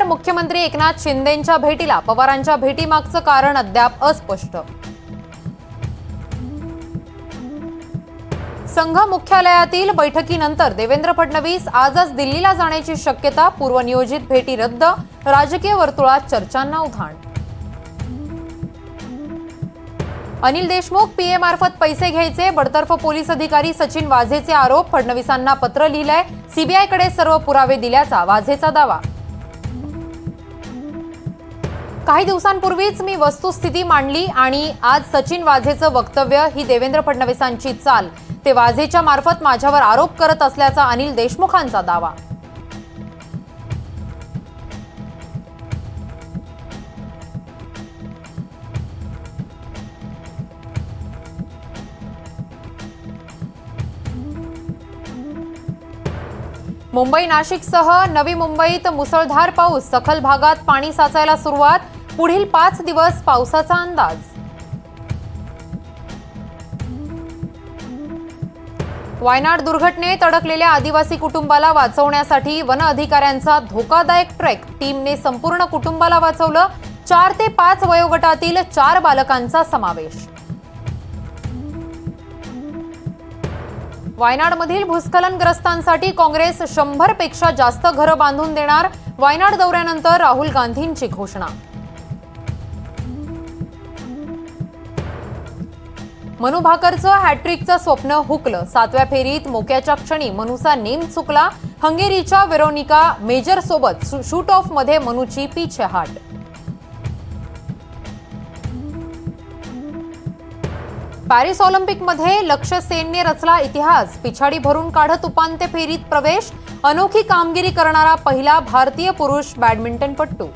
मुख्यमंत्री एकनाथ शिंदेंच्या भेटीला पवारांच्या भेटीमागचं कारण अद्याप अस्पष्ट. संघ मुख्यालयातील बैठकीनंतर देवेंद्र फडणवीस आजच दिल्लीला जाण्याची शक्यता पूर्वनियोजित भेटी रद्द राजकीय वर्तुळात चर्चांना उधाण. अनिल देशमुख पीएमार्फत पैसे घ्यायचे बडतर्फ पोलीस अधिकारी सचिन वाझेचे आरोप फडणवीसांना पत्र लिहिलंय सीबीआयकडे सर्व पुरावे दिल्याचा वाझेचा दावा. काही दिवसांपूर्वीच मी वस्तुस्थिती मांडली आणि आज सचिन वाझेचं वक्तव्य ही देवेंद्र फडणवीसांची चाल. ते वाझेच्या मार्फत माझ्यावर आरोप करत असल्याचा अनिल देशमुखांचा दावा. मुंबई नाशिकसह नवी मुंबईत मुसळधार पाऊस. सखल भागात पाणी साचायला सुरुवात. पुढील पाच दिवस पावसाचा अंदाज. वायनाड दुर्घटनेत अडकलेल्या आदिवासी कुटुंबाला वाचवण्यासाठी वन अधिकाऱ्यांचा धोकादायक ट्रेक. टीमने संपूर्ण कुटुंबाला वाचवलं. चार ते पाच वयोगटातील चार बालकांचा समावेश. वायनाडमधील भूस्खलनग्रस्तांसाठी काँग्रेस शंभरपेक्षा जास्त घरं बांधून देणार वायनाड दौऱ्यानंतर राहुल गांधींची घोषणा. मनु भाकरचं हॅट्रिकचं स्वप्न हुकलं. सातव्या फेरीत मोक्याच्या क्षणी मनुचा नेम चुकला. हंगेरीच्या वेरोनिका मेजर सोबत शूट ऑफमध्ये मनूची पीछेहाट पॅरिस ऑलिम्पिकमध्ये लक्ष सेनने रचला इतिहास. पिछाडी भरून काढत उपांत्य फेरीत प्रवेश. अनोखी कामगिरी करणारा पहिला भारतीय पुरुष बॅडमिंटनपटू.